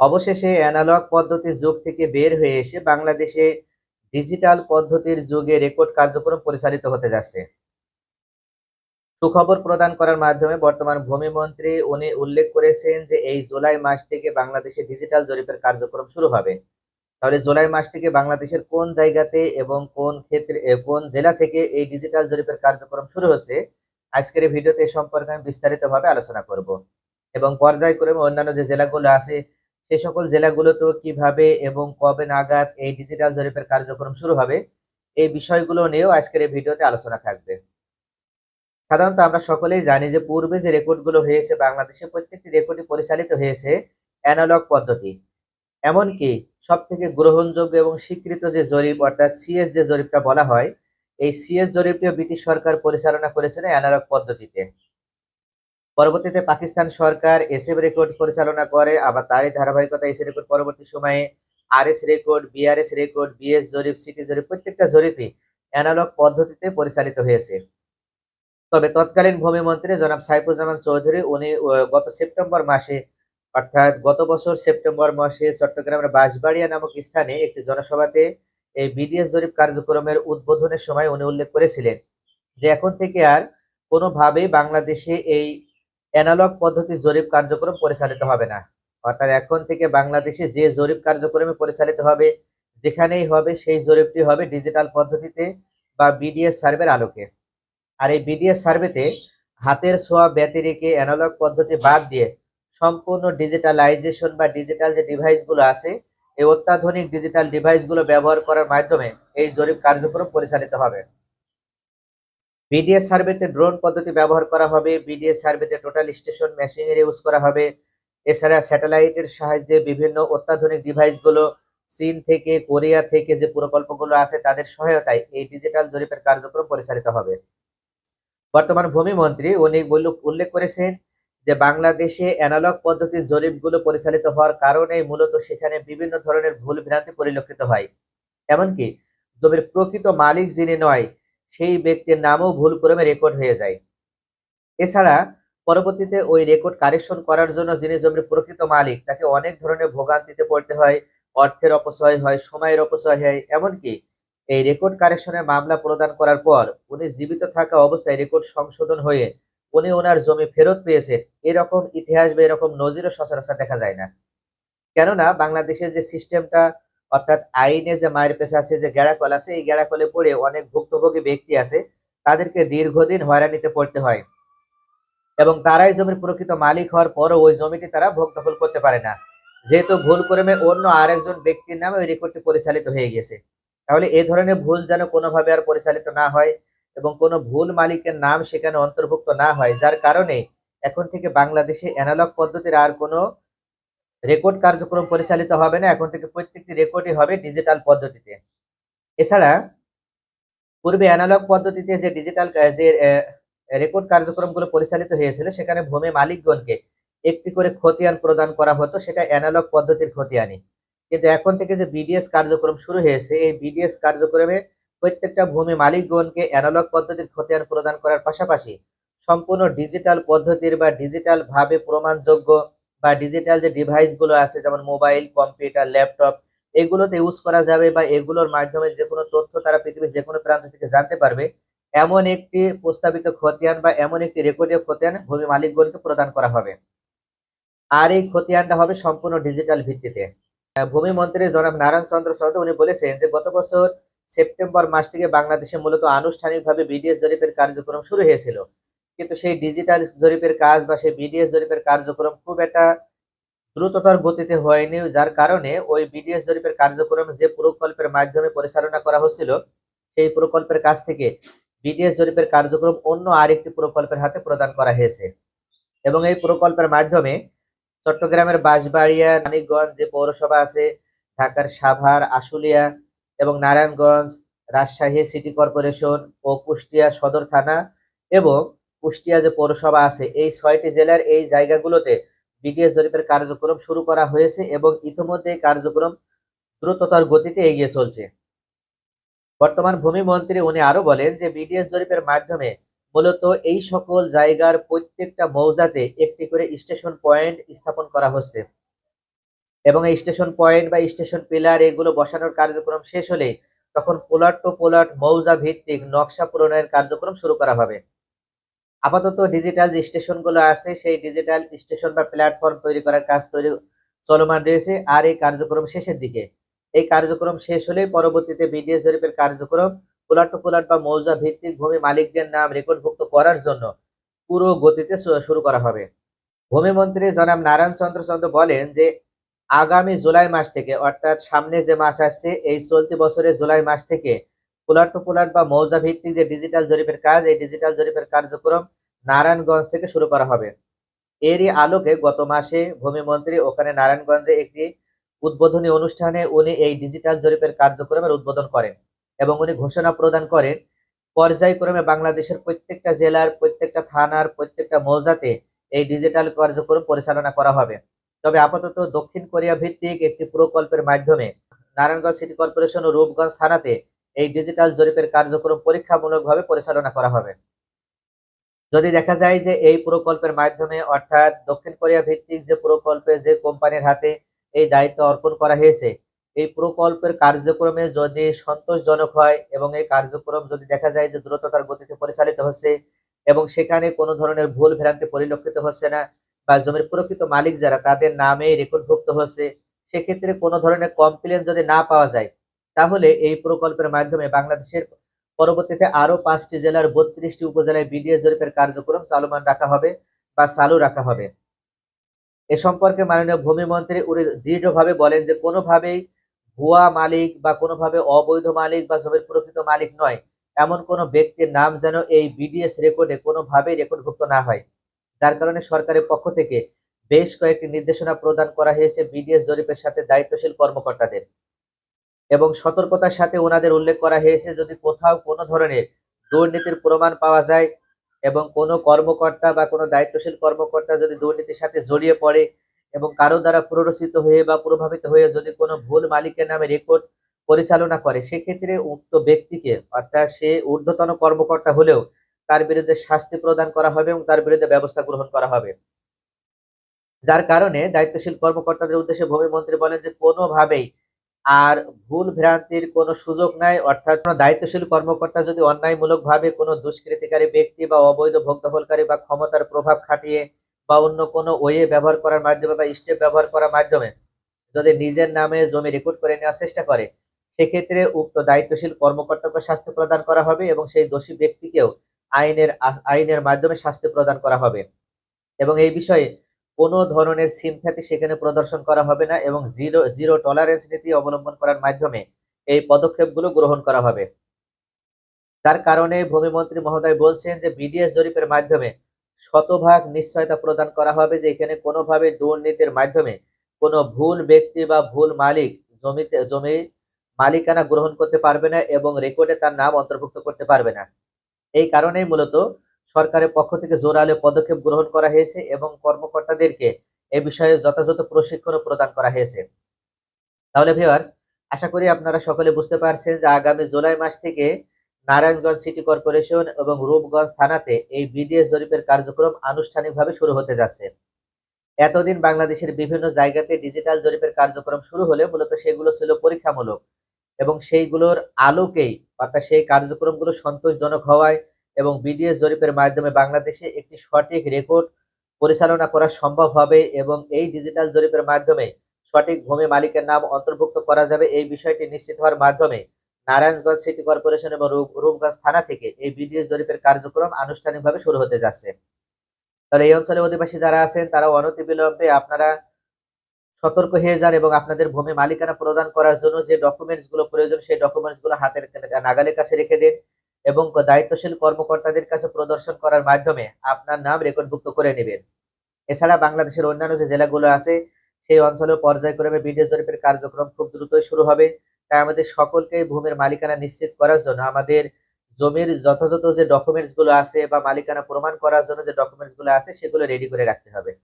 অবশেষে অ্যানালগ পদ্ধতির যুগ থেকে বের হয়ে এসে বাংলাদেশে ডিজিটাল পদ্ধতির যুগে রেকর্ড কার্যক্রম পরিচালিত হতে যাচ্ছে। সুখবর প্রদান করার মাধ্যমে বর্তমান ভূমিমন্ত্রী উনি উল্লেখ করেছেন যে এই জুলাই মাস থেকে বাংলাদেশে ডিজিটাল জরিপের কার্যক্রম শুরু হবে। তাহলে জুলাই মাস থেকে বাংলাদেশের কোন জায়গাতে এবং কোন ক্ষেত্রে কোন জেলা থেকে এই ডিজিটাল জরিপের কার্যক্রম শুরু হচ্ছে, আজকের ভিডিওতে সম্পর্কে আমি বিস্তারিতভাবে আলোচনা করব। এবং পর্যায়ক্রমে অন্যান্য যে জেলাগুলো আছে সে সকল জেলাগুলোতে কীভাবে এবং কবে নাগাদ এই ডিজিটাল জরিপের কার্যক্রম শুরু হবে, এই বিষয়গুলো নিয়েও আজকের এই ভিডিওতে আলোচনা থাকবে। সাধারণত আমরা সকলেই জানি যে পূর্বে যে রেকর্ডগুলো হয়েছে, বাংলাদেশে প্রত্যেকটি রেকর্ডই পরিচালিত হয়েছে অ্যানালগ পদ্ধতি। এমনকি সব থেকে গ্রহণযোগ্য এবং স্বীকৃত যে জরিপ, অর্থাৎ সিএস যে জরিপটা বলা হয়, এই সিএস জরিপটিও ব্রিটিশ সরকার পরিচালনা করেছিল অ্যানালগ পদ্ধতিতে। পরবর্তীতে পাকিস্তান সরকার এসএফ রেকর্ড পরিচালনা করে, আবার তারই ধারাবাহিকতা এসএ রেকর্ড পরবর্তী সময়ে RS record, BRS record, BS জরিপ, সিটি জরিপ, প্রত্যেকটা জরিপই অ্যানালগ পদ্ধতিতে পরিচালিত হয়েছে। তবে তৎকালীন ভূমিমন্ত্রী জনাব সাইফুজ্জামান চৌধুরী, উনি গত সেপ্টেম্বর মাসে, অর্থাৎ গত বছর সেপ্টেম্বর মাসে চট্টগ্রামের বাঁশবাড়িয়া নামক স্থানে একটি জনসভাতে এই বিডিএস জরিপ কার্যক্রমের উদ্বোধনের সময় উনি উল্লেখ করেছিলেন যে এখন থেকে আর কোনোভাবেই বাংলাদেশে এই অ্যানালগ পদ্ধতি জরিপ কার্যক্রম পরিচালিত হবে না। অর্থাৎ এখন থেকে বাংলাদেশে যে জরিপ কার্যক্রমে পরিচালিত হবে, যেখানেই হবে সেই জরিপটি হবে ডিজিটাল পদ্ধতিতে বা বিডিএস সার্ভের আলোকে। আর এই বিডিএস সার্ভেতে হাতের ছোঁয়া ব্যতিরেকে অ্যানালগ পদ্ধতি বাদ দিয়ে সম্পূর্ণ ডিজিটালাইজেশন বা ডিজিটাল যে ডিভাইসগুলো আছে, এই অত্যাধুনিক ডিজিটাল ডিভাইসগুলো ব্যবহার করার মাধ্যমে এই জরিপ কার্যক্রম পরিচালিত হবে। বিডিএস সার্ভেতে ড্রোন পদ্ধতি ব্যবহার করা হবে বিডিএস সার্ভেতে টোটাল স্টেশন মেশিনের ইউজ করা হবে। এছাড়া স্যাটেলাইটের সাহায্যে বিভিন্ন অত্যাধুনিক ডিভাইসগুলো চীন থেকে, কোরিয়া থেকে যে প্রকল্পগুলো আছে, তাদের সহায়তায় এই ডিজিটাল জরিপের কার্যক্রম পরিচালিত হবে। বর্তমান ভূমিমন্ত্রী উনি বলল- উল্লেখ করেছেন যে, বাংলাদেশে অ্যানালগ পদ্ধতির জরিপগুলো পরিচালিত হওয়ার কারণে মূলত সেখানে বিভিন্ন ধরনের ভুল ভ্রান্তি পরিলক্ষিত হয়। এমনকি জমির প্রকৃত মালিক যিনি নয় সেই ব্যক্তির নামও ভুল ক্রমে রেকর্ড হয়ে যায়। এছাড়া, পরবর্তীতে ওই রেকর্ড কারেকশন করার জন্য যিনি জমির প্রকৃত মালিক, তাকে অনেক ধরনের ভোগান্তিতে পড়তে হয়, অর্থের অপচয় হয়, সময়ের অপচয় হয়, এমনকি এই রেকর্ড কারেকশনের মামলা প্রদান করার পর উনি জীবিত থাকা অবস্থায় রেকর্ড সংশোধন হয়ে উনি ওনার জমি ফেরত পেয়েছেন। এরকম ইতিহাস বা এরকম নজিরও সচরাচর দেখা যায় না। কেননা, বাংলাদেশের যে সিস্টেমটা অর্থাৎ আইনে যে মায়ের পেশা আছে, যে গ্যারাকল আছে, এই গ্যারাকলে পড়ে অনেক ভুক্তভোগী ব্যক্তি আছে, তাদেরকে দীর্ঘদিন হয়রানিতে পড়তে হয়। এবং তারাই জমির প্রকৃত মালিক হওয়ার পরও ওই জমিটি তারা ভোগ দখল করতে পারে না। যেহেতু ভুল ক্রমে অন্য আরেকজন ব্যক্তির নামে ওই রেকর্ডটি পরিচালিত হয়ে গেছে। তাহলে এ ধরনের ভুল যেন কোনোভাবে আর পরিচালিত না হয় এবং কোনো ভুল মালিকের নাম সেখানে অন্তর্ভুক্ত না হয়, যার কারণে এখন থেকে বাংলাদেশে অ্যানালগ পদ্ধতির আর কোনো রেকর্ড কার্যক্রম পরিচালিত হবে না, এখন থেকে প্রত্যেকটি রেকর্ডই হবে ডিজিটাল পদ্ধতিতে। এছাড়া পূর্বে অ্যানালগ পদ্ধতিতে যে ডিজিটাল যে রেকর্ড কার্যক্রমগুলো পরিচালিত হয়েছিল, সেখানে ভূমি মালিকগণকে একটি করে খতিয়ান প্রদান করা হতো, সেটা অ্যানালগ পদ্ধতির খতিয়ানি কিন্তু এখন থেকে যে বিডিএস কার্যক্রম শুরু হয়েছে, এই বিডিএস কার্যক্রমে প্রত্যেকটা ভূমি মালিকগণকে অ্যানালগ পদ্ধতির খতিয়ান প্রদান করার পাশাপাশি সম্পূর্ণ ডিজিটাল পদ্ধতির বা ডিজিটাল ভাবে প্রমাণযোগ্য বা ডিজিটাল যে ডিভাইসগুলো আছে, যেমন মোবাইল কম্পিউটার ল্যাপটপ এগুলোতে ইউজ করা যাবে বা এগুলোর মাধ্যমে যে কোনো তথ্য তারা পৃথিবীর যে কোনো প্রান্ত থেকে জানতে পারবে। এমন একটি প্রস্তাবিত খতিয়ান বা এমন একটি রেকর্ডীয় খতিয়ান ভূমি মালিকগণকে প্রদান করা হবে। আর এই খতিয়ানটা হবে সম্পূর্ণ ডিজিটাল ভিত্তিতে। ভূমি মন্ত্রী জনাব নারায়ণ চন্দ্র চন্দ্র উনি বলেছেন যে, গত বছর সেপ্টেম্বর মাস থেকে বাংলাদেশে মূলত আনুষ্ঠানিকভাবে বিডিএস জরিপের কার্যক্রম শুরু হয়েছিল। কিন্তু সেই ডিজিটাল জরিপের কাজ বা সেই বিডিএস জরিপের কার্যক্রম খুব একটা দ্রুততর গতিতে হয়নি, যার কারণে ওই বিডিএস জরিপের কার্যক্রম যে প্রকল্পের মাধ্যমে পরিচালনা করা হচ্ছিল, সেই প্রকল্পের কাছ থেকে বিডিএস জরিপের কার্যক্রম অন্য আরেকটি প্রকল্পের হাতে প্রদান করা হয়েছে। এবং এই প্রকল্পের মাধ্যমে চট্টগ্রামের বাঁশবাড়িয়া মানিকগঞ্জ যে পৌরসভা আছে, ঢাকার সাভার, আশুলিয়া এবং নারায়ণগঞ্জ, রাজশাহী সিটি কর্পোরেশন ও কুষ্টিয়া সদর থানা এবং কুষ্টিয়া যে পৌরসভা আছে, এই ছয়টি জেলার এই জায়গাগুলোতে বিডিএস জরিপের কার্যক্রম শুরু করা হয়েছে এবং ইতিমধ্যে কার্যক্রম দ্রুততর গতিতে এগিয়ে চলছে। বর্তমান ভূমি মন্ত্রী উনি আরও বলেন যে, বিডিএস জরিপের মাধ্যমে মূলত এই সকল জায়গার প্রত্যেকটা মৌজাতে একটি করে স্টেশন পয়েন্ট স্থাপন করা হচ্ছে। এবং এই স্টেশন পয়েন্ট বা স্টেশন পিলার এগুলো বসানোর কার্যক্রম শেষ হলে তখন পোলাট টু পোলাট মৌজা ভিত্তিক নকশা প্রণয়নের কার্যক্রম শুরু করা হবে। আপাতত ডিজিটাল যে স্টেশনগুলো আছে, সেই ডিজিটাল স্টেশন বা প্ল্যাটফর্ম তৈরি করার কাজ তৈরি চলমান রয়েছে। আর এই কার্যক্রম শেষের দিকে। এই কার্যক্রম শেষ হলে পরবর্তীতে বিডিএস জরিপের কার্যক্রম পোলাট টু পোলাট বা মৌজা ভিত্তিক ভূমি মালিকদের নাম রেকর্ডভুক্ত করার জন্য পুরো গতিতে শুরু করা হবে। ভূমিমন্ত্রী জনাব নারায়ণ চন্দ্র চন্দ্র বলেন যে, আগামী জুলাই মাস থেকে, অর্থাৎ সামনে যে মাস আসছে, এই চলতি বছরের জুলাই মাস থেকে পোলাট টু পোলাট বা মৌজা ভিত্তিক যে ডিজিটাল জরিপের কাজ, এই ডিজিটাল জরিপের কার্যক্রম নারায়ণগঞ্জ থেকে শুরু করা হবে। এরই আলোকে গত মাসে ভূমিমন্ত্রী ওখানে নারায়ণগঞ্জে একটি উদ্বোধনী অনুষ্ঠানে উনি এই ডিজিটাল জরিপের কার্যক্রমের উদ্বোধন করেন এবং উনি ঘোষণা প্রদান করেন, পর্যায়ক্রমে বাংলাদেশের প্রত্যেকটা জেলার, প্রত্যেকটা থানার, প্রত্যেকটা মৌজাতে এই ডিজিটাল কার্যক্রম পরিচালনা করা হবে। তবে আপাতত দক্ষিণ কোরিয়া ভিত্তিক একটি প্রকল্পের মাধ্যমে নারায়ণগঞ্জ সিটি কর্পোরেশন ও রূপগঞ্জ থানাতে এই ডিজিটাল জরিপের কার্যক্রম পরীক্ষামূলকভাবে পরিচালনা করা হবে। যদি দেখা যায় যে এই প্রকল্পের মাধ্যমে অর্থাৎ দক্ষিণ কোরিয়া ভিত্তিক যে প্রকল্পে যে কোম্পানির হাতে এই দায়িত্ব অর্পণ করা হয়েছে, এই প্রকল্পের কার্যক্রমে যদি সন্তোষজনক হয় এবং এই কার্যক্রম যদি দেখা যায় যে দ্রুততার গতিতে পরিচালিত হচ্ছে এবং সেখানে কোনো ধরনের ভুল ভ্রান্তি পরিলক্ষিত হচ্ছে না বা জমির প্রকৃত মালিক যারা তাদের নামে রেকর্ডভুক্ত হচ্ছে, সেক্ষেত্রে কোনো ধরনের কমপ্লেন যদি না পাওয়া যায় তাহলে এই প্রকল্পের মাধ্যমে বাংলাদেশের পরবর্তীতে আরও পাঁচটি জেলার বত্রিশটি উপজেলায় বিডিএস জরিপের কার্যক্রম চালমান রাখা হবে বা চালু রাখা হবে। এ সম্পর্কে মাননীয় ভূমিমন্ত্রী উনি দৃঢ়ভাবে বলেন যে কোনোভাবেই ভুয়া মালিক বা কোনোভাবে অবৈধ মালিক বা জমির প্রকৃত মালিক নয়। এমন কোনো ব্যক্তির নাম যেন এই বিডিএস রেকর্ডে কোনোভাবেই রেকর্ডভুক্ত না হয়। যার কারণে সরকারের পক্ষ থেকে বেশ কয়েকটি নির্দেশনা প্রদান করা হয়েছে বিডিএস জরিপের সাথে দায়িত্বশীল কর্মকর্তাদের। এবং সতর্কতার সাথে ওনাদের উল্লেখ করা হয়েছে যদি কোথাও কোনো ধরনের দুর্নীতির প্রমাণ পাওয়া যায় এবং কোনো কর্মকর্তা বা কোনো দায়িত্বশীল কর্মকর্তা যদি দুর্নীতির সাথে জড়িয়ে পড়ে এবং কারও দ্বারা প্ররোচিত হয়ে বা প্রভাবিত হয়ে যদি কোনো ভুল মালিকের নামে রেকর্ড পরিচালনা করে, সেক্ষেত্রে উক্ত ব্যক্তিকে, অর্থাৎ সে ঊর্ধ্বতন কর্মকর্তা হলেও তার বিরুদ্ধে শাস্তি প্রদান করা হবে এবং তার বিরুদ্ধে ব্যবস্থা গ্রহণ করা হবে। যার কারণে দায়িত্বশীল কর্মকর্তাদের উদ্দেশ্যে ভূমিমন্ত্রী বলেন যে কোনোভাবেই আর ভুল ভ্রান্তির কোনো সুযোগ নাই, অর্থাৎ কোনো দায়িত্বশীল কর্মকর্তা যদি অন্যায়মূলক ভাবে কোনো দুষ্কৃতিকারী ব্যক্তি বা অবৈধ ভোগ দখলকারী বা ক্ষমতার প্রভাব খাটিয়ে বা অন্য কোনো ওয়ে ব্যবহার করার মাধ্যমে বা স্টেপ ব্যবহার করার মাধ্যমে যদি নিজের নামে জমি রেকর্ড করে নেওয়ার চেষ্টা করে, সেক্ষেত্রে উক্ত দায়িত্বশীল কর্মকর্তাকে শাস্তি প্রদান করা হবে এবং সেই দোষী ব্যক্তিকেও আইনের আইনের মাধ্যমে শাস্তি প্রদান করা হবে। এবং এই বিষয়ে কোনো ধরনের সিমখ্যাতি সেখানে প্রদর্শন করা হবে না এবং জিরো জিরো টলারেন্স নীতি অবলম্বন করার মাধ্যমে এই পদক্ষেপগুলো গ্রহণ করা হবে। তার কারণে ভূমিমন্ত্রী মহোদয় বলছেন যে বিডিএস জরিপের মাধ্যমে শতভাগ নিশ্চয়তা প্রদান করা হবে যে এখানে কোনোভাবে দুর্নীতির মাধ্যমে কোনো ভুল ব্যক্তি বা ভুল মালিক জমিতে, জমি মালিকানা গ্রহণ করতে পারবে না এবং রেকর্ডে তার নাম অন্তর্ভুক্ত করতে পারবে না। এই কারণেই মূলত সরকারের পক্ষ থেকে জোরালো পদক্ষেপ গ্রহণ করা হয়েছে এবং কর্মকর্তাদেরকে এ বিষয়ে যথাযথ প্রশিক্ষণও প্রদান করা হয়েছে। তাহলে ভিউয়ার্স আশা করি আপনারা সকলে বুঝতে পারছেন যে আগামী জুলাই মাস থেকে নারায়ণগঞ্জ সিটি কর্পোরেশন এবং রূপগঞ্জ থানাতে এই বিডিএস জরিপের কার্যক্রম আনুষ্ঠানিকভাবে শুরু হতে যাচ্ছে। এতদিন বাংলাদেশের বিভিন্ন জায়গাতে ডিজিটাল জরিপের কার্যক্রম শুরু হলে মূলত সেগুলো ছিল পরীক্ষামূলক এবং সেইগুলোর আলোকেই অর্থাৎ সেই কার্যক্রমগুলো সন্তোষজনক হওয়ায় এবং বিডিএস জরিপের মাধ্যমে বাংলাদেশে একটি সঠিক রেকর্ড পরিচালনা করা সম্ভব হবে এবং এই ডিজিটাল জরিপের মাধ্যমে সঠিক ভূমি মালিকের নাম অন্তর্ভুক্ত করা যাবে। এই বিষয়টি নিশ্চিত হওয়ার মাধ্যমে নারায়ণগঞ্জ সিটি কর্পোরেশন এবং রূপ- রূপগঞ্জ থানা থেকে এই বিডিএস জরিপের কার্যক্রম আনুষ্ঠানিকভাবে শুরু হতে যাচ্ছে। তাহলে এই অঞ্চলে অধিবাসী যারা আছেন, তারা অনতিবিলম্বে আপনারা সতর্ক হয়ে যান এবং আপনাদের ভূমি মালিকানা প্রদান করার জন্য যে ডকুমেন্টসগুলো প্রয়োজন, সেই ডকুমেন্টসগুলো হাতের নাগালের কাছে রেখে দিন। এবং দায়িত্বশীল কর্মকর্তাদের কাছে প্রদর্শন করার মাধ্যমে আপনার নাম রেকর্ডভুক্ত করে নেবেন। এছাড়া বাংলাদেশের অন্যান্য যে জেলাগুলো আছে, সেই অঞ্চলে পর্যায়ক্রমে বিদেশ জরিপের কার্যক্রম খুব দ্রুতই শুরু হবে। তাই আমাদের সকলকে ভূমির মালিকানা নিশ্চিত করার জন্য আমাদের জমির যথাযথ যে ডকুমেন্টসগুলো আছে বা মালিকানা প্রমাণ করার জন্য যে ডকুমেন্টসগুলো আছে, সেগুলো রেডি করে রাখতে হবে।